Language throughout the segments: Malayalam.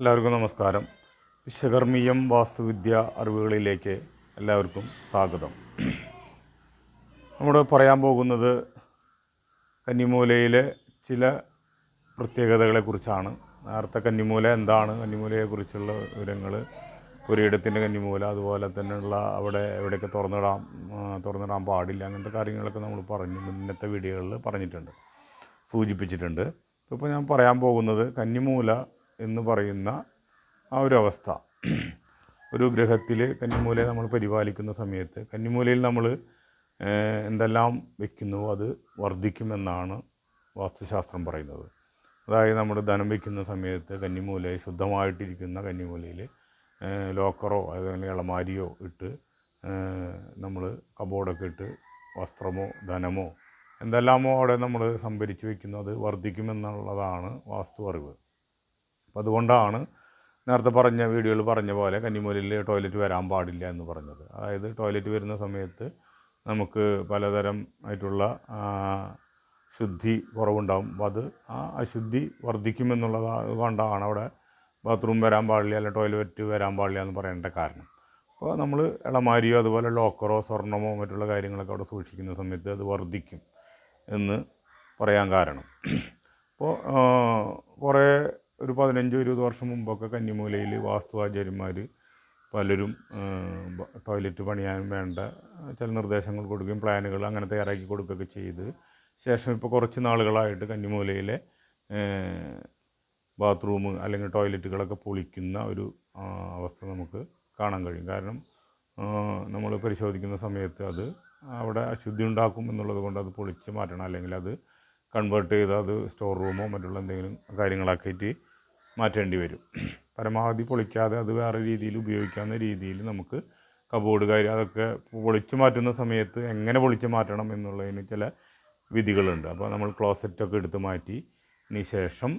എല്ലാവർക്കും നമസ്കാരം. വിശ്വകർമ്മീയം വാസ്തുവിദ്യ അറിവുകളിലേക്ക് എല്ലാവർക്കും സ്വാഗതം. നമ്മൾ പറയാൻ പോകുന്നത് കന്നിമൂലയിലെ ചില പ്രത്യേകതകളെക്കുറിച്ചാണ് നേരത്തെ കന്നിമൂല എന്താണ്? കന്നിമൂലയെക്കുറിച്ചുള്ള വിവരങ്ങൾ ഒരിടത്തിന്റെ കന്നിമൂല അതുപോലെ തന്നെയുള്ള അവിടെ എവിടെയൊക്കെ തുറന്നിടാം തുറന്നിടാൻ പാടില്ല അങ്ങനത്തെ കാര്യങ്ങളൊക്കെ നമ്മൾ പറഞ്ഞു മുന്നത്തെ വീഡിയോകളിൽ പറഞ്ഞിട്ടുണ്ട് സൂചിപ്പിച്ചിട്ടുണ്ട്. ഇപ്പോൾ ഞാൻ പറയാൻ പോകുന്നത് കന്നിമൂല എന്ന് പറയുന്ന ആ ഒരു അവസ്ഥ. ഒരു ഗ്രഹത്തിൽ കന്നിമൂലയെ നമ്മൾ പരിപാലിക്കുന്ന സമയത്ത് കന്നിമൂലയിൽ നമ്മൾ എന്തെല്ലാം വയ്ക്കുന്നുവോ അത് വർദ്ധിക്കുമെന്നാണ് വാസ്തുശാസ്ത്രം പറയുന്നത്. അതായത് നമ്മൾ ധനം വയ്ക്കുന്ന സമയത്ത് കന്നിമൂലയെ ശുദ്ധമായിട്ടിരിക്കുന്ന കന്നിമൂലയിൽ ലോക്കറോ അല്ലെങ്കിൽ ഇളമാരിയോ ഇട്ട് നമ്മൾ കബോർഡൊക്കെ ഇട്ട് വസ്ത്രമോ ധനമോ എന്തെല്ലാമോ അവിടെ നമ്മൾ സംഭരിച്ചു വെക്കുന്നു അത് വർദ്ധിക്കുമെന്നുള്ളതാണ് വാസ്തു അറിവ്. അപ്പം അതുകൊണ്ടാണ് നേരത്തെ പറഞ്ഞ വീഡിയോയിൽ പറഞ്ഞ പോലെ കന്നിമൂലയിൽ ടോയ്ലറ്റ് വരാൻ പാടില്ല എന്ന് പറഞ്ഞത്. അതായത് ടോയ്ലറ്റ് വരുന്ന സമയത്ത് നമുക്ക് പലതരം ആയിട്ടുള്ള ശുദ്ധി കുറവുണ്ടാവും. അപ്പോൾ അത് ആ അശുദ്ധി വർദ്ധിക്കുമെന്നുള്ളത് കൊണ്ടാണ് അവിടെ ബാത്റൂം വരാൻ പാടില്ല അല്ലെങ്കിൽ ടോയ്ലറ്റ് വരാൻ പാടില്ല എന്ന് പറയേണ്ട കാരണം. അപ്പോൾ നമ്മൾ ഇളമാരിയോ അതുപോലെ ലോക്കറോ സ്വർണമോ മറ്റുള്ള കാര്യങ്ങളൊക്കെ അവിടെ സൂക്ഷിക്കുന്ന സമയത്ത് അത് വർദ്ധിക്കും എന്ന് പറയാൻ കാരണം. അപ്പോൾ കുറേ ഒരു പതിനഞ്ചോ ഇരുപത് വർഷം മുമ്പൊക്കെ കന്നിമൂലയിൽ വാസ്തുവാചാര്യന്മാർ പലരും ടോയ്ലറ്റ് പണിയാൻ വേണ്ട ചില നിർദ്ദേശങ്ങൾ കൊടുക്കുകയും പ്ലാനുകൾ അങ്ങനെ തയ്യാറാക്കി കൊടുക്കുകയൊക്കെ ചെയ്ത് ശേഷം ഇപ്പോൾ കുറച്ച് നാളുകളായിട്ട് കന്നിമൂലയിലെ ബാത്റൂം അല്ലെങ്കിൽ ടോയ്ലറ്റുകളൊക്കെ പൊളിക്കുന്ന ഒരു അവസ്ഥ നമുക്ക് കാണാൻ കഴിയും. കാരണം നമ്മൾ പരിശോധിക്കുന്ന സമയത്ത് അത് അവിടെ അശുദ്ധി ഉണ്ടാക്കും എന്നുള്ളത് കൊണ്ട് അത് പൊളിച്ച് മാറ്റണം. അല്ലെങ്കിൽ അത് കൺവേർട്ട് ചെയ്ത് അത് സ്റ്റോർ റൂമോ മറ്റുള്ള എന്തെങ്കിലും കാര്യങ്ങളാക്കിയിട്ട് മാറ്റേണ്ടി വരും. പരമാവധി പൊളിക്കാതെ അത് വേറെ രീതിയിൽ ഉപയോഗിക്കാവുന്ന രീതിയിൽ നമുക്ക് കബോർഡ് കാര്യം അതൊക്കെ പൊളിച്ചു മാറ്റുന്ന സമയത്ത് എങ്ങനെ പൊളിച്ചു മാറ്റണം എന്നുള്ളതിന് ചില വിധികളുണ്ട്. അപ്പോൾ നമ്മൾ ക്ലോസറ്റൊക്കെ എടുത്ത് മാറ്റി ശേഷം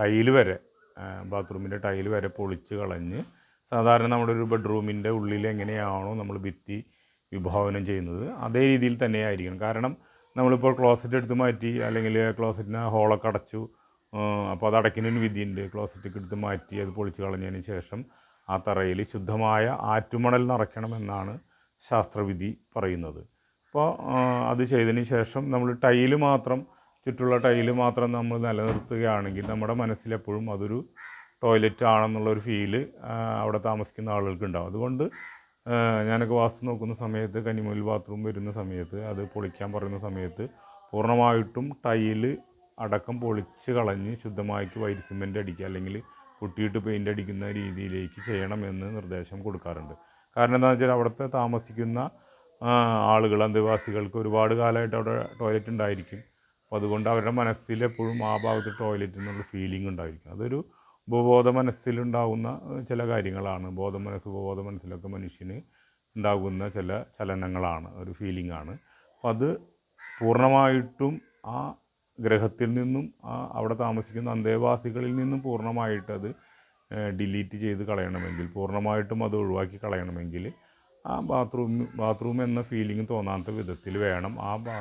ടൈൽ വരെ ബാത്റൂമിന്റെ ടൈൽ വരെ പൊളിച്ച് കളഞ്ഞ് സാധാരണ നമ്മുടെ ഒരു ബെഡ്റൂമിന്റെ ഉള്ളിൽ എങ്ങനെയാണോ നമ്മൾ ഭിത്തി വിഭാവനം ചെയ്യുന്നത് അതേ രീതിയിൽ തന്നെ ആയിരിക്കണം കാരണം നമ്മളിപ്പോൾ ക്ലോസറ്റ് എടുത്ത് മാറ്റി അല്ലെങ്കിൽ ക്ലോസറ്റിന് ഹോളൊക്കെ അടച്ചു അപ്പോൾ അത് അടയ്ക്കുന്നതിന് വിധിയുണ്ട്. ക്ലോസറ്റൊക്കെ എടുത്ത് മാറ്റി അത് പൊളിച്ച് കളഞ്ഞതിന് ശേഷം ആ തറയിൽ ശുദ്ധമായ ആറ്റുമണൽ നിറയ്ക്കണമെന്നാണ് ശാസ്ത്രവിധി പറയുന്നത്. അപ്പോൾ അത് ചെയ്തതിന് ശേഷം നമ്മൾ ടൈൽ മാത്രം ചുറ്റുള്ള ടൈൽ മാത്രം നമ്മൾ നിലനിർത്തുകയാണെങ്കിൽ നമ്മുടെ മനസ്സിലെപ്പോഴും അതൊരു ടോയ്ലറ്റ് ആണെന്നുള്ളൊരു ഫീൽ അവിടെ താമസിക്കുന്ന ആളുകൾക്ക് ഉണ്ടാവും. അതുകൊണ്ട് ഞാനൊക്കെ വാസ്തു നോക്കുന്ന സമയത്ത് കന്നിമൂൽ ബാത്റൂം വരുന്ന സമയത്ത് അത് പൊളിക്കാൻ പറയുന്ന സമയത്ത് പൂർണമായിട്ടും ടൈൽ അടക്കം പൊളിച്ച് കളഞ്ഞ് ശുദ്ധമാക്കി വൈറ്റ് സിമെന്റ് അടിക്കുക അല്ലെങ്കിൽ കുട്ടിയിട്ട് പെയിന്റ് അടിക്കുന്ന രീതിയിലേക്ക് ചെയ്യണമെന്ന് നിർദ്ദേശം കൊടുക്കാറുണ്ട്. കാരണം എന്താണെന്ന് വെച്ചാൽ അവിടുത്തെ താമസിക്കുന്ന ആളുകൾ അന്തേവാസികൾക്ക് ഒരുപാട് കാലമായിട്ട് അവിടെ ടോയ്ലറ്റ് ഉണ്ടായിരിക്കും. അപ്പോൾ അതുകൊണ്ട് അവരുടെ മനസ്സിൽ എപ്പോഴും ആ ഭാഗത്ത് ടോയ്ലറ്റ് എന്നുള്ള ഫീലിംഗ് ഉണ്ടായിരിക്കും. അതൊരു ഉപബോധ മനസ്സിലുണ്ടാകുന്ന ചില കാര്യങ്ങളാണ്. ബോധ മനസ്സ് ഉപബോധ മനസ്സിലൊക്കെ മനുഷ്യന് ഉണ്ടാകുന്ന ചില ചലനങ്ങളാണ്. ഒരു ഫീലിംഗ് ആണ്. അപ്പോൾ അത് പൂർണമായിട്ടും ആ ഗ്രഹത്തിൽ നിന്നും ആ അവിടെ താമസിക്കുന്ന അന്തേവാസികളിൽ നിന്നും പൂർണമായിട്ട് അത് ഡിലീറ്റ് ചെയ്ത് കളയണമെങ്കിൽ പൂർണമായിട്ടും അത് ഒഴിവാക്കി കളയണമെങ്കിൽ ആ ബാത്റൂം ബാത്റൂം എന്ന ഫീലിംഗ് തോന്നാത്ത വിധത്തിൽ വേണം. ആ ബാ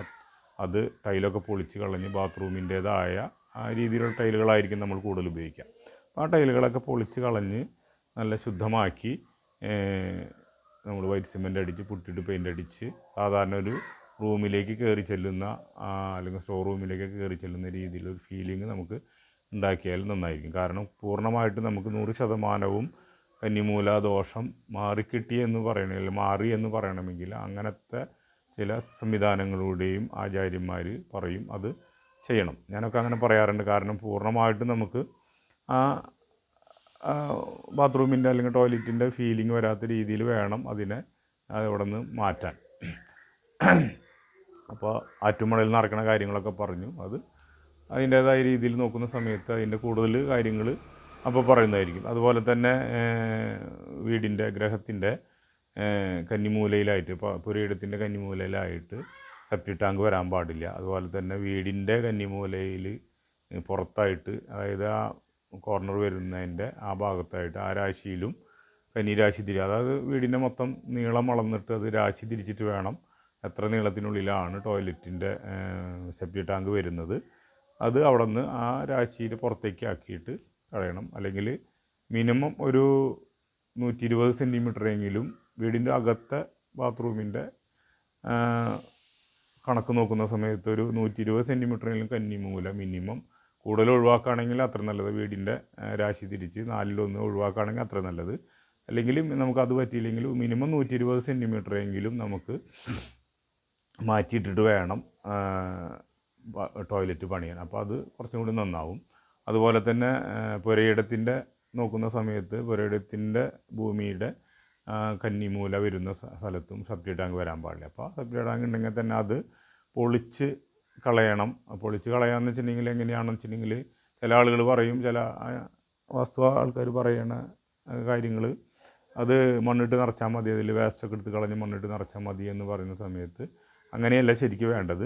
അത് ടൈലൊക്കെ പൊളിച്ച് കളഞ്ഞ് ബാത്റൂമിന്റേതായ ആ രീതിയിലുള്ള ടൈലുകളായിരിക്കും നമ്മൾ കൂടുതൽ ഉപയോഗിക്കുക. ആ ടൈലുകളൊക്കെ പൊളിച്ച് കളഞ്ഞ് നല്ല ശുദ്ധമാക്കി നമ്മൾ വൈറ്റ് സിമെന്റ് അടിച്ച് പുട്ടിട്ട് പെയിന്റ് അടിച്ച് സാധാരണ ഒരു റൂമിലേക്ക് കയറി ചെല്ലുന്ന അല്ലെങ്കിൽ സ്റ്റോർ റൂമിലേക്ക് കയറി ചെല്ലുന്ന രീതിയിലൊരു ഫീലിംഗ് നമുക്ക് ഉണ്ടാക്കിയാൽ നന്നായിരിക്കും. കാരണം പൂർണമായിട്ട് നമുക്ക് നൂറ് ശതമാനവും കന്നിമൂല ദോഷം മാറിക്കിട്ടി എന്ന് പറയണമെങ്കിൽ മാറി എന്ന് പറയണമെങ്കിൽ അങ്ങനത്തെ ചില സംവിധാനങ്ങളുടെയും ആചാര്യന്മാർ പറയും അത് ചെയ്യണം. ഞാനൊക്കെ അങ്ങനെ പറയാറുണ്ട്. കാരണം പൂർണമായിട്ടും നമുക്ക് ആ ബാത്റൂമിന്റെ അല്ലെങ്കിൽ ടോയ്ലറ്റിന്റെ ഫീലിംഗ് വരാത്ത രീതിയിൽ വേണം അതിനെ അവിടെ നിന്ന് മാറ്റാൻ. അപ്പോൾ ആറ്റുമണയിൽ നടക്കുന്ന കാര്യങ്ങളൊക്കെ പറഞ്ഞു. അത് അതിന്റേതായ രീതിയിൽ നോക്കുന്ന സമയത്ത് അതിന്റെ കൂടുതൽ കാര്യങ്ങൾ അപ്പോൾ പറയുന്നതായിരിക്കും. അതുപോലെ തന്നെ വീടിന്റെ ഗ്രഹത്തിന്റെ കന്നിമൂലയിലായിട്ട് ഇപ്പോൾ പുരയിടത്തിന്റെ കന്നിമൂലയിലായിട്ട് സെപ്റ്റി ടാങ്ക് വരാൻ പാടില്ല. അതുപോലെ തന്നെ വീടിന്റെ കന്നിമൂലയിൽ പുറത്തായിട്ട് അതായത് ആ കോർണർ വരുന്നതിന്റെ ആ ഭാഗത്തായിട്ട് ആ രാശിയിലും കന്നിരാശി തിരി അതായത് വീടിന്റെ മൊത്തം നീളം അളന്നിട്ട് അത് രാശി തിരിച്ചിട്ട് വേണം എത്ര നീളത്തിനുള്ളിലാണ് ടോയ്ലറ്റിന്റെ സെപ്റ്റി ടാങ്ക് വരുന്നത്. അത് അവിടെ നിന്ന് ആ രാശിയിൽ പുറത്തേക്ക് ആക്കിയിട്ട് കളയണം. അല്ലെങ്കിൽ മിനിമം ഒരു നൂറ്റി ഇരുപത് സെന്റിമീറ്ററെങ്കിലും വീടിന്റെ അകത്തെ ബാത്റൂമിന്റെ കണക്ക് നോക്കുന്ന സമയത്ത് ഒരു നൂറ്റി ഇരുപത് സെന്റിമീറ്ററെങ്കിലും കന്നിമൂല മിനിമം കൂടുതൽ ഒഴിവാക്കുകയാണെങ്കിൽ അത്ര നല്ലത്. വീടിന്റെ രാശി തിരിച്ച് നാലിലൊന്ന് ഒഴിവാക്കുകയാണെങ്കിൽ അത്ര നല്ലത്. അല്ലെങ്കിൽ നമുക്ക് അത് പറ്റിയില്ലെങ്കിൽ മിനിമം നൂറ്റി ഇരുപത് സെന്റിമീറ്ററെങ്കിലും നമുക്ക് മാറ്റിയിട്ടിട്ട് വേണം ടോയ്ലറ്റ് പണിയാൻ. അപ്പോൾ അത് കുറച്ചും കൂടി നന്നാവും. അതുപോലെ തന്നെ പുരയിടത്തിന്റെ നോക്കുന്ന സമയത്ത് പുരയിടത്തിന്റെ ഭൂമിയുടെ കന്നിമൂല വരുന്ന സ്ഥ- സ്ഥലത്തും സെപ്റ്റി ടാങ്ക് വരാൻ പാടില്ല. അപ്പോൾ സെപ്റ്റി ടാങ്ക് ഉണ്ടെങ്കിൽ തന്നെ അത് പൊളിച്ച് കളയണം. പൊളിച്ച് കളയാമെന്ന് വെച്ചിട്ടുണ്ടെങ്കിൽ എങ്ങനെയാണെന്ന് വെച്ചിട്ടുണ്ടെങ്കിൽ ചില ആളുകൾ പറയും ചില വാസ്തു ആൾക്കാർ പറയണ കാര്യങ്ങൾ അത് മണ്ണിട്ട് നിറച്ചാൽ മതി. അതിൽ വേസ്റ്റൊക്കെ എടുത്ത് കളഞ്ഞ് മണ്ണിട്ട് നിറച്ചാൽ മതി എന്ന് പറയുന്ന സമയത്ത് അങ്ങനെയല്ല ശരിക്കും വേണ്ടത്.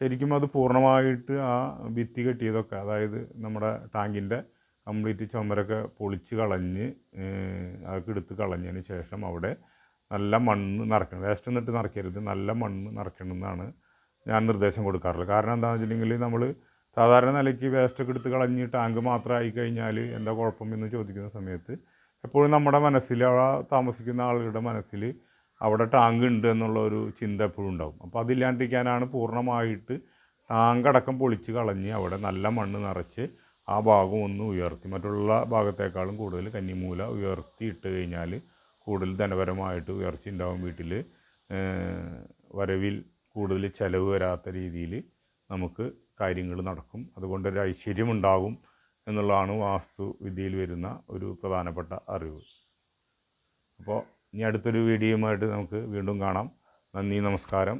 ശരിക്കും അത് പൂർണമായിട്ട് ആ ഭിത്തി കെട്ടിയതൊക്കെ അതായത് നമ്മുടെ ടാങ്കിന്റെ കംപ്ലീറ്റ് ചുമരൊക്കെ പൊളിച്ച് കളഞ്ഞ് അതൊക്കെ എടുത്ത് കളഞ്ഞതിന് ശേഷം അവിടെ നല്ല മണ്ണ് നിറയ്ക്കണം വേസ്റ്റ് ഒന്നിട്ട് നിറയ്ക്കരുത്. നല്ല മണ്ണ് നിറയ്ക്കണം എന്നാണ് ഞാൻ നിർദ്ദേശം കൊടുക്കാറുള്ളത്. കാരണം എന്താണെന്ന് വെച്ചിട്ടുണ്ടെങ്കിൽ നമ്മൾ സാധാരണ നിലയ്ക്ക് വേസ്റ്റൊക്കെ എടുത്ത് കളഞ്ഞ് ടാങ്ക് മാത്രമായി കഴിഞ്ഞാൽ എന്താ കുഴപ്പം എന്ന് ചോദിക്കുന്ന സമയത്ത് എപ്പോഴും നമ്മുടെ മനസ്സിൽ ആ താമസിക്കുന്ന ആളുകളുടെ മനസ്സിൽ അവിടെ ടാങ്ക് ഉണ്ട് എന്നുള്ള ഒരു ചിന്ത എപ്പോഴും ഉണ്ടാകും അപ്പോൾ അതില്ലാണ്ടിരിക്കാനാണ് പൂർണമായിട്ട് ടാങ്ക് അടക്കം പൊളിച്ച് കളഞ്ഞ് അവിടെ നല്ല മണ്ണ് നിറച്ച് ആ ഭാഗം ഒന്ന് ഉയർത്തി മറ്റുള്ള ഭാഗത്തേക്കാളും കൂടുതൽ കന്നിമൂല ഉയർത്തി ഇട്ട് കഴിഞ്ഞാൽ കൂടുതൽ ധനപരമായിട്ട് ഉയർച്ച ഉണ്ടാവും വീട്ടിൽ. വരവിൽ കൂടുതൽ ചിലവ് വരാത്ത രീതിയിൽ നമുക്ക് കാര്യങ്ങൾ നടക്കും. അതുകൊണ്ട് ഒരു ഐശ്വര്യം ഉണ്ടാകും എന്നുള്ളതാണ് വാസ്തു വിദ്യയിൽ വരുന്ന ഒരു പ്രധാനപ്പെട്ട അറിവ്. അപ്പോൾ ഇനി അടുത്തൊരു വീഡിയോയുമായിട്ട് നമുക്ക് വീണ്ടും കാണാം. നന്ദി നമസ്കാരം.